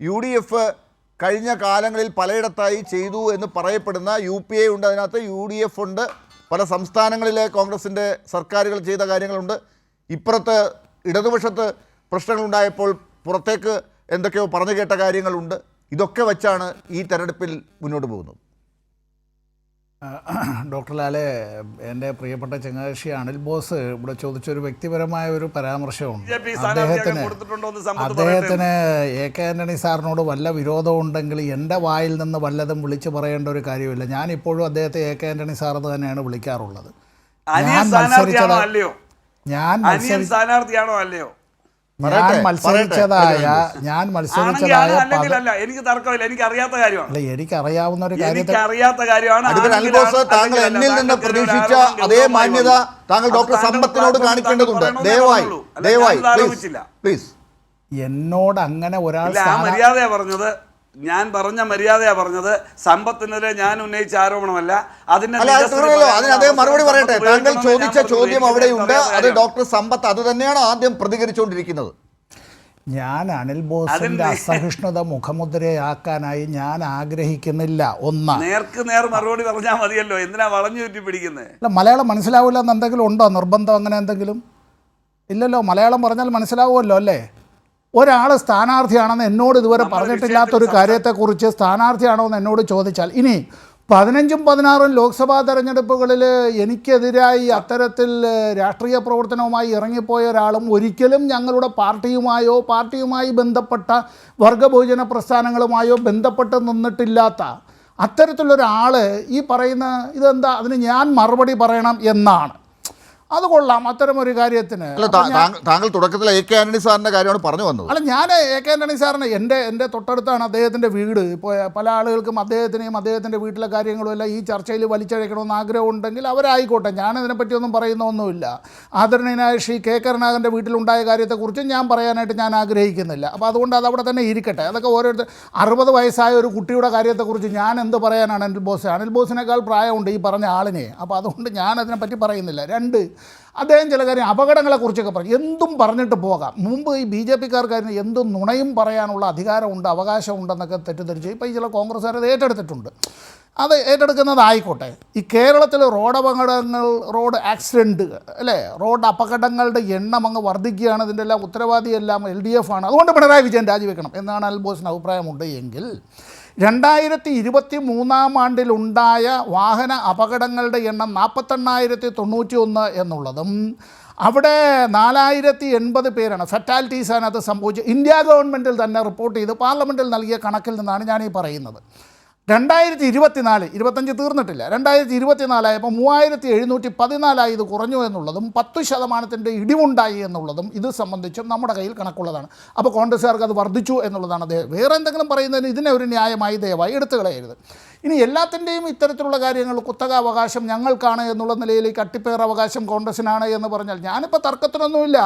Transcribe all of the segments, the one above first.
U D F കഴിഞ്ഞ കാലങ്ങളിൽ പലയിടത്തായി ചെയ്തു എന്ന് പറയപ്പെടുന്ന യു പി എ ഉണ്ട്. അതിനകത്ത് യു ഡി എഫ് ഉണ്ട്. പല സംസ്ഥാനങ്ങളിലെ കോൺഗ്രസിന്റെ സർക്കാരുകൾ ചെയ്ത കാര്യങ്ങളുണ്ട്. ഇപ്പുറത്ത് ഇടതുപക്ഷത്ത് പ്രശ്നങ്ങളുണ്ടായപ്പോൾ പുറത്തേക്ക് എന്തൊക്കെയോ പറഞ്ഞു കേട്ട കാര്യങ്ങളുണ്ട്. ഇതൊക്കെ വച്ചാണ് ഈ തെരഞ്ഞെടുപ്പിൽ മുന്നോട്ട് പോകുന്നത്. ഡോക്ടർ ലാലെ എന്റെ പ്രിയപ്പെട്ട ചങ്ങാശി അനിൽ ബോസ്. ഇവിടെ ചോദിച്ചൊരു വ്യക്തിപരമായ ഒരു പരാമർശമുണ്ട്. അദ്ദേഹത്തിന് അദ്ദേഹത്തിന് എ കെ ആന്റണി സാറിനോട് വല്ല വിരോധമുണ്ടെങ്കിൽ എന്റെ വായിൽ നിന്ന് വല്ലതും വിളിച്ചു പറയേണ്ട ഒരു കാര്യമില്ല. ഞാൻ ഇപ്പോഴും അദ്ദേഹത്തെ എ കെ ആന്റണി സാർ എന്ന് തന്നെയാണ് വിളിക്കാറുള്ളത്. ഞാൻ മത്സരിച്ചതോ ഞാൻ സ്ഥാനാർത്ഥിയാണോ അല്ലയോ? ഞാൻ മത്സരിച്ചതായ ഞാൻ മത്സരിച്ചതായ അല്ല എനിക്ക് തർക്കമില്ല എനിക്ക് അറിയാത്ത കാര്യമാണ്. അല്ല എനിക്കറിയാവുന്ന ഒരു കാര്യത്തെ എനിക്ക് അറിയാത്ത കാര്യമാണ് താങ്കൾ എന്നിൽ നിന്ന് പ്രതീക്ഷിച്ച അതേ മാന്യത താങ്കൾ ഡോക്ടർ സമ്പത്തിനോട് കാണിക്കേണ്ടതുണ്ട്. ദയവായി ദയവായി പ്ലീസ് എന്നോട് അങ്ങനെ ഒരാൾ മര്യാദയാ പറഞ്ഞത്. ഞാൻ പറഞ്ഞ മര്യാദയാ പറഞ്ഞത്. സമ്പത്തിനെതിരെ ഞാൻ ഉന്നയിച്ച ആരോപണമല്ല. അതിന്റെ അദ്ദേഹം മറുപടി പറയട്ടെ. താങ്കൾ ഞാൻ ചോദിച്ച ചോദ്യം അവിടെയുണ്ട് അത് ഡോക്ടർ സമ്പത്ത് അത് തന്നെയാണ് ആദ്യം പ്രതികരിച്ചുകൊണ്ടിരിക്കുന്നത് ഞാൻ അനിൽ ബോസിന്റെ അസഹിഷ്ണുത മുഖമുദ്രയാക്കാനായി ഞാൻ ആഗ്രഹിക്കുന്നില്ല. ഒന്ന്. നേർക്ക് നേർ മറുപടി പറഞ്ഞാൽ മതിയല്ലോ. എന്തിനാ വളഞ്ഞു ചുറ്റി പിടിക്കുന്നത് അല്ല മലയാളം മനസ്സിലാവില്ല എന്ന് എന്തെങ്കിലും ഉണ്ടോ? നിർബന്ധം അങ്ങനെ എന്തെങ്കിലും? ഇല്ലല്ലോ മലയാളം പറഞ്ഞാൽ മനസ്സിലാവുമല്ലോ അല്ലേ? ഒരാൾ സ്ഥാനാർത്ഥിയാണെന്ന് എന്നോട് ഇതുവരെ പറഞ്ഞിട്ടില്ലാത്തൊരു കാര്യത്തെക്കുറിച്ച് സ്ഥാനാർത്ഥിയാണോ എന്ന് എന്നോട് ചോദിച്ചാൽ ഇനി പതിനഞ്ചും പതിനാറും ലോക്സഭാ തെരഞ്ഞെടുപ്പുകളിൽ എനിക്കെതിരായി അത്തരത്തിൽ രാഷ്ട്രീയ പ്രവർത്തനവുമായി ഇറങ്ങിപ്പോയ ഒരാളും ഒരിക്കലും ഞങ്ങളുടെ പാർട്ടിയുമായോ പാർട്ടിയുമായി ബന്ധപ്പെട്ട വർഗഭോജന പ്രസ്ഥാനങ്ങളുമായോ ബന്ധപ്പെട്ട് നിന്നിട്ടില്ലാത്ത അത്തരത്തിലൊരാൾ ഈ പറയുന്ന ഇതെന്താ അതിന് ഞാൻ മറുപടി പറയണം എന്നാണ്. അത് കൊള്ളാം അത്തരമൊരു കാര്യത്തിന്. താങ്കൾ- തുടക്കത്തിൽ എ കെ ആന്റണി സാറിന്റെ കാര്യമാണ് പറഞ്ഞു വന്നത്. അല്ല ഞാൻ എ കെ ആന്റണി സാറിന് എന്റെ എന്റെ തൊട്ടടുത്താണ് അദ്ദേഹത്തിന്റെ വീട്. ഇപ്പോൾ പല ആളുകൾക്കും അദ്ദേഹത്തിനെയും അദ്ദേഹത്തിന്റെ വീട്ടിലെ കാര്യങ്ങളും എല്ലാം ഈ ചർച്ചയിൽ വലിച്ചഴക്കണമെന്ന് ആഗ്രഹം ഉണ്ടെങ്കിൽ അവരായിക്കോട്ടെ. ഞാൻ ഇതിനെപ്പറ്റിയൊന്നും പറയുന്നൊന്നുമില്ല. ആദരണീയനായ ശ്രീ കെ കരുണാകരന്റെ വീട്ടിലുണ്ടായ കാര്യത്തെക്കുറിച്ച് ഞാൻ പറയാനായിട്ട് ഞാൻ ആഗ്രഹിക്കുന്നില്ല. അപ്പോൾ അതുകൊണ്ട് അത് അവിടെ തന്നെ ഇരിക്കട്ടെ. അതൊക്കെ ഓരോരുത്തർ അറുപത് വയസ്സായ ഒരു കുട്ടിയുടെ കാര്യത്തെക്കുറിച്ച് ഞാൻ എന്ത് പറയാനാണ് അനിൽ ബോസ്? അനിൽ ബോസിനേക്കാൾ പ്രായമുണ്ട് ഈ പറഞ്ഞ ആളിനെ. അപ്പോൾ അതുകൊണ്ട് ഞാൻ അതിനെപ്പറ്റി പറയുന്നില്ല. രണ്ട് അദ്ദേഹം ചില കാര്യം അപകടങ്ങളെക്കുറിച്ചൊക്കെ പറഞ്ഞു. എന്തും പറഞ്ഞിട്ട് പോകാം. മുമ്പ് ഈ ബി ജെ പിക്കാർക്കായിരുന്നു എന്തും നുണയും പറയാനുള്ള അധികാരമുണ്ട് അവകാശമുണ്ടെന്നൊക്കെ തെറ്റിദ്ധരിച്ച് ഇപ്പോൾ ഈ ചില കോൺഗ്രസ്സുകാർ അത് ഏറ്റെടുത്തിട്ടുണ്ട്. അത് ഏറ്റെടുക്കുന്നതായിക്കോട്ടെ. ഈ കേരളത്തിൽ റോഡ് അപകടങ്ങൾ റോഡ് ആക്സിഡന്റ് അല്ലേ? റോഡ് അപകടങ്ങളുടെ എണ്ണം അങ്ങ് വർദ്ധിക്കുകയാണ്. ഇതിന്റെ എല്ലാം ഉത്തരവാദിയെല്ലാം എൽ ഡി എഫ് ആണ്. അതുകൊണ്ട് പിണറായി വിജയൻ രാജിവെക്കണം എന്നാണ് അൽബോസിന് അഭിപ്രായമുണ്ട് എങ്കിൽ രണ്ടായിരത്തി ഇരുപത്തി മൂന്നാം ആണ്ടിലുണ്ടായ വാഹന അപകടങ്ങളുടെ എണ്ണം നാൽപ്പത്തെണ്ണായിരത്തി തൊണ്ണൂറ്റി ഒന്ന് എന്നുള്ളതും അവിടെ നാലായിരത്തി എൺപത് പേരാണ് ഫെറ്റാലിറ്റീസ് അതിനകത്ത് സംഭവിച്ചത്. ഇന്ത്യ ഗവൺമെന്റിൽ തന്നെ റിപ്പോർട്ട് ചെയ്ത് പാർലമെന്റിൽ നൽകിയ കണക്കിൽ നിന്നാണ് ഈ പറയുന്നത്. രണ്ടായിരത്തി ഇരുപത്തിനാല് ഇരുപത്തഞ്ച് തീർന്നിട്ടില്ല. രണ്ടായിരത്തി ഇരുപത്തിനാലായപ്പോൾ മൂവായിരത്തി എഴുന്നൂറ്റി പതിനാലായി ഇത് കുറഞ്ഞു എന്നുള്ളതും പത്ത് ശതമാനത്തിന്റെ ഇടിവുണ്ടായി എന്നുള്ളതും ഇത് സംബന്ധിച്ചും നമ്മുടെ കയ്യിൽ കണക്കുള്ളതാണ്. അപ്പോൾ കോൺഗ്രസ്സുകാർക്ക് അത് വർദ്ധിച്ചു എന്നുള്ളതാണ് അദ്ദേഹം. വേറെ എന്തെങ്കിലും പറയുന്നതിന് ഇതിനെ ഒരു ന്യായമായി ദയവായി എടുത്തു കളയരുത് ഇനി എല്ലാത്തിന്റെയും ഇത്തരത്തിലുള്ള കാര്യങ്ങൾ കുത്തക അവകാശം ഞങ്ങൾക്കാണ് എന്നുള്ള നിലയിൽ കട്ടിപ്പേർ അവകാശം കോൺഗ്രസിനാണ് എന്ന് പറഞ്ഞാൽ ഞാനിപ്പോൾ തർക്കത്തിനൊന്നുമില്ല.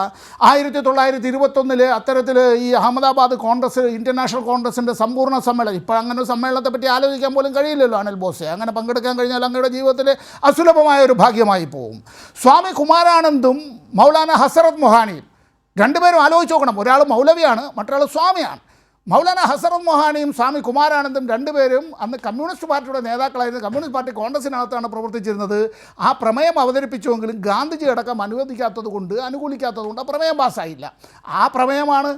ആയിരത്തി തൊള്ളായിരത്തി ഇരുപത്തൊന്നിൽ അത്തരത്തിൽ ഈ അഹമ്മദാബാദ് കോൺഗ്രസ് ഇന്റർനാഷണൽ കോൺഗ്രസിന്റെ സമ്പൂർണ സമ്മേളനം. ഇപ്പോൾ അങ്ങനെ സമ്മേളനത്തെ പറ്റി ആലോചിക്കാൻ പോലും കഴിയില്ലല്ലോ അനിൽ ബോസെ. അങ്ങനെ പങ്കെടുക്കാൻ കഴിഞ്ഞാൽ അങ്ങയുടെ ജീവിതത്തിലെ അസുലഭമായ ഒരു ഭാഗ്യമായി പോവും. സ്വാമി കുമാരാനന്ദും മൗലാന ഹസരത് മൊഹാനിയും രണ്ടുപേരും ആലോചിച്ച് നോക്കണം. ഒരാൾ മൗലവിയാണ് മറ്റൊരാൾ സ്വാമിയാണ്. മൗലാന ഹസറത് മൊഹാനിയും സ്വാമി കുമാരാനന്ദും രണ്ടുപേരും അന്ന് കമ്മ്യൂണിസ്റ്റ് പാർട്ടിയുടെ നേതാക്കളായിരുന്നു. കമ്മ്യൂണിസ്റ്റ് പാർട്ടി കോൺഗ്രസിനകത്താണ് പ്രവർത്തിച്ചിരുന്നത്. ആ പ്രമേയം അവതരിപ്പിച്ചുവെങ്കിലും ഗാന്ധിജി അടക്കം അനുവദിക്കാത്തത് കൊണ്ട് അനുകൂലിക്കാത്തത് കൊണ്ട് ആ പ്രമേയം പാസ്സായില്ല. ആ പ്രമേയമാണ്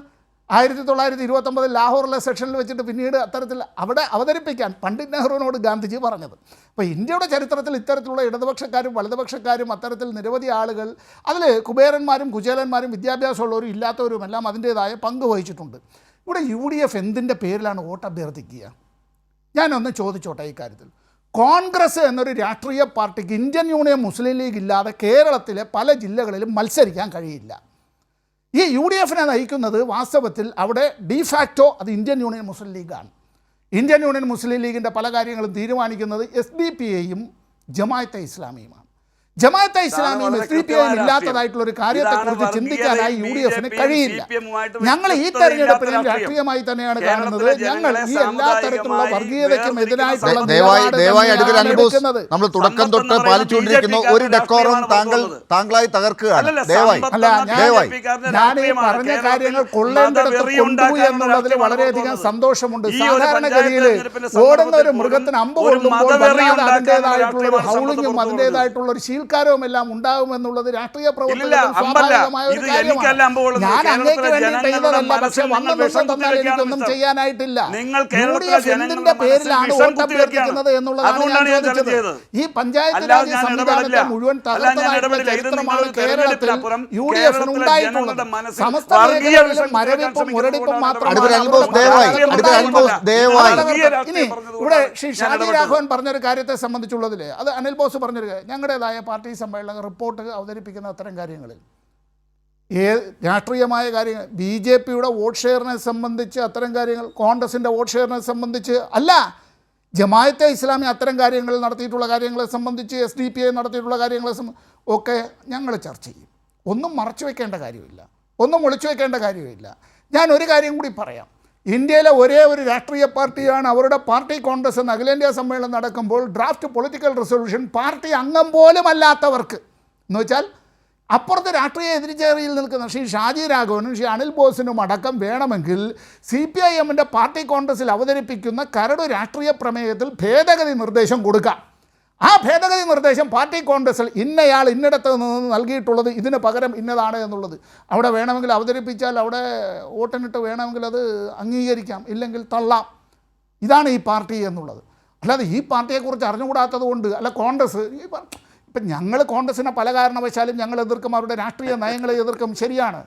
ആയിരത്തി തൊള്ളായിരത്തി ഇരുപത്തൊമ്പതിൽ ലാഹോറിലെ സെഷനിൽ വെച്ചിട്ട് പിന്നീട് അത്തരത്തിൽ അവിടെ അവതരിപ്പിക്കാൻ പണ്ഡിറ്റ് നെഹ്റുവിനോട് ഗാന്ധിജി പറഞ്ഞത്. അപ്പോൾ ഇന്ത്യയുടെ ചരിത്രത്തിൽ ഇത്തരത്തിലുള്ള ഇടതുപക്ഷക്കാരും വലതുപക്ഷക്കാരും അത്തരത്തിൽ നിരവധി ആളുകൾ അതിൽ കുബേരന്മാരും കുചേലന്മാരും വിദ്യാഭ്യാസമുള്ളവരും ഇല്ലാത്തവരും എല്ലാം അതിന്റേതായ പങ്ക് വഹിച്ചിട്ടുണ്ട്. ഇവിടെ യു ഡി എഫ് എന്തിന്റെ പേരിലാണ് വോട്ട് അഭ്യർത്ഥിക്കുക? ഞാനൊന്ന് ചോദിച്ചോട്ടെ ഈ കാര്യത്തിൽ. കോൺഗ്രസ് എന്നൊരു രാഷ്ട്രീയ പാർട്ടിക്ക് ഇന്ത്യൻ യൂണിയൻ മുസ്ലിം ലീഗ് ഇല്ലാതെ കേരളത്തിലെ പല ജില്ലകളിലും മത്സരിക്കാൻ കഴിയില്ല. ഈ യു ഡി എഫിനെ നയിക്കുന്നത് വാസ്തവത്തിൽ അവിടെ ഡിഫാക്റ്റോ അത് ഇന്ത്യൻ യൂണിയൻ മുസ്ലിം ലീഗാണ്. ഇന്ത്യൻ യൂണിയൻ മുസ്ലിം ലീഗിന്റെ പല കാര്യങ്ങളും തീരുമാനിക്കുന്നത് എസ് ഡി പി എയും ജമായത്തെ ഇസ്ലാമിയുമാണ്. ജമാഅത്തെ ഇസ്ലാമിയും എസ് ഡി പി ഐയും ഇല്ലാത്തതായിട്ടുള്ള ഒരു കാര്യത്തെക്കുറിച്ച് കുറിച്ച് ചിന്തിക്കാനായി യു ഡി എഫിന് കഴിയില്ല. ഞങ്ങൾ ഈ തെരഞ്ഞെടുപ്പിൽ തെരഞ്ഞെടുപ്പിനെ രാഷ്ട്രീയമായി തന്നെയാണ് കാണുന്നത്. ഞങ്ങൾ ഈ എല്ലാ തരത്തിലുള്ള വർഗീയതയ്ക്കും എതിരായിട്ടുള്ള നിലപാട്. നമ്മൾ തുടക്കം തൊട്ട് പാലിച്ചുകൊണ്ടിരിക്കുന്ന. ഒരു ഡെക്കോറും താങ്കൾ താങ്കളായി തകർക്കുകയാണ്. ദയവായി. അല്ല ഞാൻ ഞാൻ ഈ പറഞ്ഞ കാര്യങ്ങൾ കൊള്ളേണ്ടിടത്ത് കൊണ്ടു എന്നുള്ളതിൽ വളരെയധികം സന്തോഷമുണ്ട്. സാധാരണഗതിയിൽ ഓടുന്ന ഒരു മൃഗത്തിന് അമ്പ് കൊള്ളുമ്പോൾ അതിന്റെതായിട്ടുള്ള ഒരു ഹൗളിങ്ങും അതിന്റെതായിട്ടുള്ള ഒരു ശീൽക്കാരവും എല്ലാം ഉണ്ടാകുമെന്നുള്ളത് രാഷ്ട്രീയ ഞാൻ അങ്ങേക്ക് വേണ്ടി ചെയ്തതല്ല പക്ഷെ വന്ന ദിവസം വിഷം തന്നാൽ എനിക്കൊന്നും ചെയ്യാനായിട്ടില്ല. നിങ്ങൾ യു കേരളത്തിലെ ഡി എഫ് ജനങ്ങളുടെ എന്തിന്റെ പേരിലാണ് കുത്തിവെക്കുകയാണ്. എന്നുള്ളതാണ് ഞാൻ ചോദിച്ചത്. ഈ പഞ്ചായത്ത് രാജ് സംവിധാനത്തെ മുഴുവൻ തകർത്തതായിട്ടുള്ള ചരിത്രമാണ് കേരളത്തിൽ യു ഡി എഫിന് ഉണ്ടായിട്ടുള്ളത്. സമസ്ത വർഗീയ മേഖലകളിലും മരവിപ്പും മുരടിപ്പും മാത്രമാണ് ഇനി ഇവിടെ ശ്രീ ഷാജി രാഘവൻ പറഞ്ഞൊരു കാര്യത്തെ സംബന്ധിച്ചുള്ളതിൽ അത് അനിൽ ബോസ് പറഞ്ഞൊരു ഞങ്ങളുടേതായ പാർട്ടി സമ്മേളനം റിപ്പോർട്ട് അവതരിപ്പിക്കുന്ന അത്തരം കാര്യങ്ങളിൽ. ഏ രാഷ്ട്രീയമായ കാര്യങ്ങൾ. ബി ജെ പിയുടെ വോട്ട് ഷെയറിനെ സംബന്ധിച്ച് അത്തരം കാര്യങ്ങൾ കോൺഗ്രസിന്റെ വോട്ട് ഷെയറിനെ സംബന്ധിച്ച് അല്ല. ജമായത്തെ ഇസ്ലാമി അത്തരം കാര്യങ്ങൾ നടത്തിയിട്ടുള്ള കാര്യങ്ങളെ സംബന്ധിച്ച് എസ് ഡി പി ഐ നടത്തിയിട്ടുള്ള കാര്യങ്ങളെ സംബന്ധിച്ച് ഒക്കെ ഞങ്ങൾ ചർച്ച ചെയ്യും. ഒന്നും മറച്ചു വെക്കേണ്ട കാര്യമില്ല. ഒന്നും ഒളിച്ചു വെക്കേണ്ട കാര്യമില്ല. ഞാൻ ഒരു കാര്യം കൂടി പറയാം. ഇന്ത്യയിലെ ഒരേ ഒരു രാഷ്ട്രീയ പാർട്ടിയാണ് അവരുടെ പാർട്ടി കോൺഗ്രസ് എന്ന അഖിലേന്ത്യാ സമ്മേളനം നടക്കുമ്പോൾ ഡ്രാഫ്റ്റ് പൊളിറ്റിക്കൽ റെസൊല്യൂഷൻ പാർട്ടി അംഗം പോലും അല്ലാത്തവർക്ക്. എന്ന് വെച്ചാൽ അപ്പുറത്തെ രാഷ്ട്രീയ എതിർചേരിയിൽ നിൽക്കുന്ന ശ്രീ ഷാജി രാഘവനും ശ്രീ അനിൽ ബോസിനും അടക്കം വേണമെങ്കിൽ സി പി ഐ എമ്മിന്റെ പാർട്ടി കോൺഗ്രസിൽ അവതരിപ്പിക്കുന്ന കരട് രാഷ്ട്രീയ പ്രമേയത്തിൽ ഭേദഗതി നിർദ്ദേശം കൊടുക്കാം. ആ ഭേദഗതി നിർദ്ദേശം പാർട്ടി കോൺഗ്രസിൽ ഇന്നയാൾ ഇന്നിടത്ത് നിന്ന് നൽകിയിട്ടുള്ളത് ഇതിന് പകരം ഇന്നതാണ് എന്നുള്ളത്. അവിടെ വേണമെങ്കിൽ അവതരിപ്പിച്ചാൽ അവിടെ വോട്ടിനിട്ട് വേണമെങ്കിൽ അത് അംഗീകരിക്കാം ഇല്ലെങ്കിൽ തള്ളാം. ഇതാണ് ഈ പാർട്ടി എന്നുള്ളത്. അല്ലാതെ ഈ പാർട്ടിയെക്കുറിച്ച് അറിഞ്ഞുകൂടാത്തത് കൊണ്ട് അല്ല കോൺഗ്രസ് ഇപ്പം ഞങ്ങൾ കോൺഗ്രസിനെ പല കാരണവശാലും ഞങ്ങൾ എതിർക്കും അവരുടെ രാഷ്ട്രീയ നയങ്ങളെ എതിർക്കും ശരിയാണ്.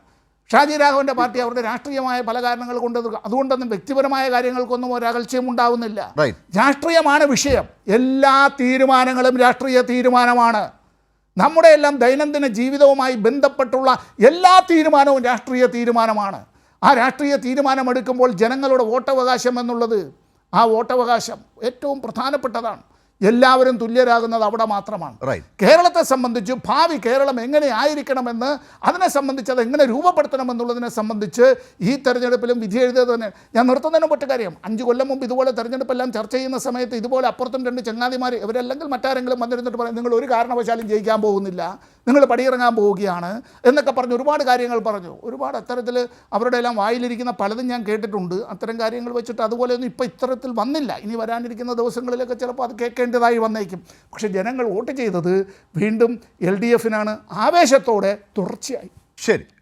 ഷാജി രാഘവന്റെ പാർട്ടി അവരുടെ രാഷ്ട്രീയമായ പല കാരണങ്ങൾ കൊണ്ട് അതുകൊണ്ടൊന്നും വ്യക്തിപരമായ കാര്യങ്ങൾക്കൊന്നും ഒരകൽച്ചയും ഉണ്ടാവുന്നില്ല. രാഷ്ട്രീയമാണ് വിഷയം. എല്ലാ തീരുമാനങ്ങളും രാഷ്ട്രീയ തീരുമാനമാണ്. നമ്മുടെ എല്ലാം ദൈനംദിന ജീവിതവുമായി ബന്ധപ്പെട്ടുള്ള എല്ലാ തീരുമാനവും രാഷ്ട്രീയ തീരുമാനമാണ്. ആ രാഷ്ട്രീയ തീരുമാനമെടുക്കുമ്പോൾ ജനങ്ങളുടെ വോട്ടവകാശം എന്നുള്ളത് ആ വോട്ടവകാശം ഏറ്റവും പ്രധാനപ്പെട്ടതാണ്. എല്ലാവരും തുല്യരാകുന്നത് അവിടെ മാത്രമാണ്. കേരളത്തെ സംബന്ധിച്ച് ഭാവി കേരളം എങ്ങനെ ആയിരിക്കണമെന്ന് അതിനെ സംബന്ധിച്ച് അത് എങ്ങനെ രൂപപ്പെടുത്തണമെന്നുള്ളതിനെ സംബന്ധിച്ച് ഈ തെരഞ്ഞെടുപ്പിലും വിധി എഴുതിയത് തന്നെ. ഞാൻ നിർത്തുന്നതിന് പറ്റ കാര്യം അഞ്ച് കൊല്ലം മുമ്പ് ഇതുപോലെ തെരഞ്ഞെടുപ്പെല്ലാം ചർച്ച ചെയ്യുന്ന സമയത്ത് ഇതുപോലെ അപ്പുറത്തും രണ്ട് ചങ്ങാതിമാർ ഇവരല്ലെങ്കിൽ മറ്റാരെങ്കിലും വന്നിരുന്നിട്ട് പറയും നിങ്ങൾ ഒരു കാരണവശാലും ജയിക്കാൻ പോകുന്നില്ല. നിങ്ങൾ പടിയിറങ്ങാൻ പോവുകയാണ് എന്നൊക്കെ പറഞ്ഞു. ഒരുപാട് കാര്യങ്ങൾ പറഞ്ഞു. ഒരുപാട് അത്തരത്തിൽ അവരുടെ എല്ലാം വായിലിരിക്കുന്ന പലതും ഞാൻ കേട്ടിട്ടുണ്ട്. അത്തരം കാര്യങ്ങൾ വെച്ചിട്ട് അതുപോലെയൊന്നും ഇപ്പോൾ ഇത്തരത്തിൽ വന്നില്ല. ഇനി വരാനിരിക്കുന്ന ദിവസങ്ങളിലൊക്കെ ചിലപ്പോൾ അത് കേൾക്കേണ്ടതായി വന്നേക്കും. പക്ഷേ ജനങ്ങൾ വോട്ട് ചെയ്തത് വീണ്ടും എൽ ഡി എഫിനാണ്. ആവേശത്തോടെ തുടർച്ചയായി. ശരി.